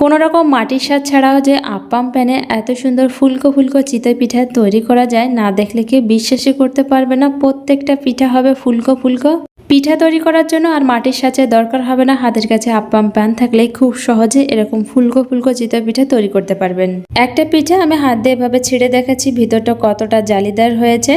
কোনো রকম মাটির স্বাদ ছাড়াও যে আপ্পাম প্যানে এত সুন্দর ফুলকো ফুলকো চিতই পিঠা তৈরি করা যায়, না দেখলে কেউ বিশ্বাসই করতে পারবে না। প্রত্যেকটা পিঠা হবে ফুলকো ফুলকো। পিঠা তৈরি করার জন্য আর মাটির সাথে দরকার হবে না। হাতের কাছে আপ্পাম প্যান থাকলে খুব সহজে এরকম ফুলকো ফুলকো চিতই পিঠা তৈরি করতে পারবেন। একটা পিঠা আমি হাত দিয়ে এভাবে ছিঁড়ে দেখাচ্ছি, ভিতরটা কতটা জালিদার হয়েছে।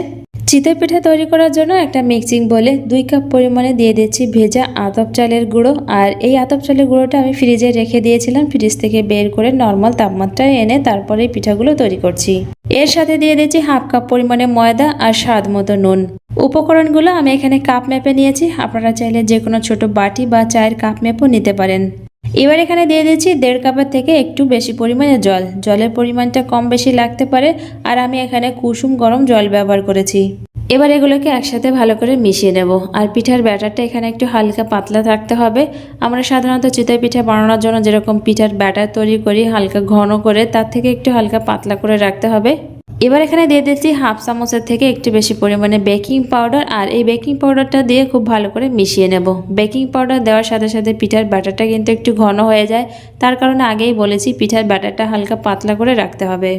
চিতই পিঠা তৈরি করার জন্য একটা মিক্সিং বলে দুই কাপ পরিমাণে দিয়ে দিচ্ছি ভেজা আতপ চালের গুঁড়ো। আর এই আতপ চালের গুঁড়োটা আমি ফ্রিজে রেখে দিয়েছিলাম, ফ্রিজ থেকে বের করে নর্মাল তাপমাত্রায় এনে তারপরে পিঠাগুলো তৈরি করছি। এর সাথে দিয়ে দিচ্ছি হাফ কাপ পরিমাণে ময়দা আর স্বাদ মতো নুন। উপকরণগুলো আমি এখানে কাপ মেপে নিয়েছি আপনারা চাইলে যে কোনো ছোট বাটি বা চায়ের কাপ মেপও নিতে পারেন। এবার এখানে দিয়ে দিচ্ছি দেড় কাপের থেকে একটু বেশি পরিমাণে জল। জলের পরিমাণটা কম বেশি লাগতে পারে আর আমি এখানে কুসুম গরম জল ব্যবহার করেছি। এবার এগুলোকে একসাথে ভালো করে মিশিয়ে নেব। আর পিঠার ব্যাটারটা এখানে একটু হালকা পাতলা থাকতে হবে। আমরা সাধারণত চিতই পিঠা বানানোর জন্য যেরকম পিঠার ব্যাটার তৈরি করি, হালকা ঘন করে, তার থেকে একটু হালকা পাতলা করে রাখতে হবে। এবার এখানে দিয়ে দিচ্ছি হাফ চামচের থেকে একটু বেশি পরিমাণে বেকিং পাউডার আর এই বেকিং পাউডারটা দিয়ে খুব ভালো করে মিশিয়ে নেব। বেকিং পাউডার দেওয়ার সাথে সাথে পিঠার ব্যাটারটা কিন্তু একটু ঘন হয়ে যায়। তার কারণে আগেই বলেছি, পিঠার ব্যাটারটা হালকা পাতলা করে রাখতে হবে।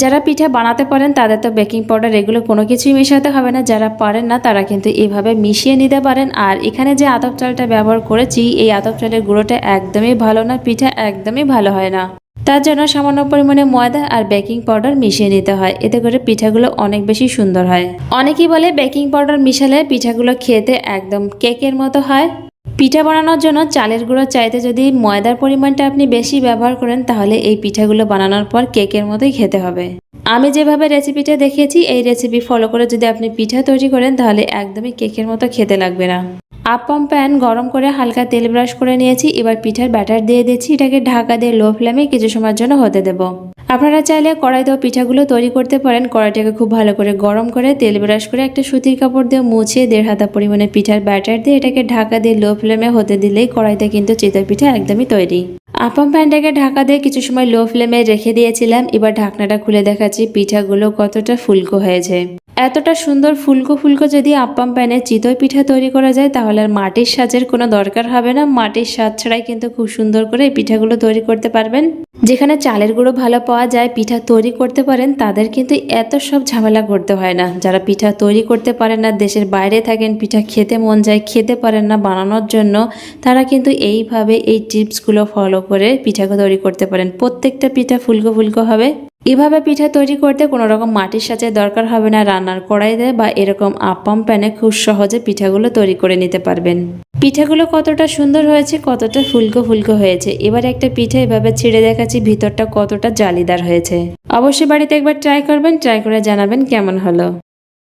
যারা পিঠা বানাতে পারেন, তাদের তো বেকিং পাউডার এগুলো কোনো কিছুই মেশাতে হবে না। যারা পারেন না, তারা কিন্তু এভাবে মিশিয়ে নিতে পারেন। আর এখানে যে আতপ চালটা ব্যবহার করেছি, এই আতপ চালের গুঁড়োটা একদমই ভালো না, পিঠা একদমই ভালো হয় না। তার জন্য সামান্য পরিমাণে ময়দা আর বেকিং পাউডার মিশিয়ে নিতে হয়। এতে করে পিঠাগুলো অনেক বেশি সুন্দর হয়। অনেকেই বলে বেকিং পাউডার মিশালে পিঠাগুলো খেতে একদম কেকের মতো হয়। পিঠা বানানোর জন্য চালের গুঁড়ো চাইতে যদি ময়দার পরিমাণটা আপনি বেশি ব্যবহার করেন, তাহলে এই পিঠাগুলো বানানোর পর কেকের মতোই খেতে হবে। আমি যেভাবে রেসিপিটা দেখিয়েছি, এই রেসিপি ফলো করে যদি আপনি পিঠা তৈরি করেন, তাহলে একদমই কেকের মতো খেতে লাগবে না। আপ্পাম প্যান গরম করে হালকা তেল ব্রাশ করে নিয়েছি, এবার পিঠার ব্যাটার দিয়ে দিচ্ছি, এটাকে ঢাকা দিয়ে লো ফ্লেমে কিছু সময়ের জন্য হতে দেব। আপনারা চাইলে কড়াইতেও পিঠাগুলো তৈরি করতে পারেন, কড়াইটাকে খুব ভালো করে গরম করে তেল ব্রাশ করে একটা সুতির কাপড় দিয়ে মুছিয়ে দেড় হাতা পরিমাণে পিঠার ব্যাটার দিয়ে এটাকে ঢাকা দিয়ে লো ফ্লেমে হতে দিলেই কড়াইতে কিন্তু চিতই পিঠা একদমই তৈরি। আপাম প্যানটাকে ঢাকা দিয়ে কিছু সময় লো ফ্লেমে রেখে দিয়েছিলাম, এবার ঢাকনাটা খুলে দেখাচ্ছি পিঠাগুলো কতটা ফুলকো হয়েছে। এতটা সুন্দর ফুলকো ফুলকো যদি আপ্পাম প্যানে চিতই পিঠা তৈরি করা যায়, তাহলে আর মাটির সাজের কোনো দরকার হবে না। মাটির সাজ ছাড়াই কিন্তু খুব সুন্দর করে এই পিঠাগুলো তৈরি করতে পারবেন। যেখানে চালের গুঁড়ো ভালো পাওয়া যায়, পিঠা তৈরি করতে পারেন, তাদের কিন্তু এত সব ঝামেলা করতে হয় না। যারা পিঠা তৈরি করতে পারেন না, দেশের বাইরে থাকেন, পিঠা খেতে মন যায়, খেতে পারেন না বানানোর জন্য, তারা কিন্তু এইভাবে এই টিপসগুলো ফলো করে পিঠাকে তৈরি করতে পারেন। প্রত্যেকটা পিঠা ফুলকো ফুলকো হবে। এভাবে পিঠা তৈরি করতে কোনো রকম মাটির সাথে দরকার হবে না। রান্নার কড়াইতে বা এরকম আপাম প্যানে খুব সহজে পিঠাগুলো তৈরি করে নিতে পারবেন। পিঠাগুলো কতটা সুন্দর হয়েছে, কতটা ফুলকো ফুলকো হয়েছে। এবার একটা পিঠা এভাবে ছিঁড়ে দেখাচ্ছি, ভিতরটা কতটা জালিদার হয়েছে। অবশ্যই বাড়িতে একবার ট্রাই করবেন ট্রাই করে জানাবেন কেমন হলো।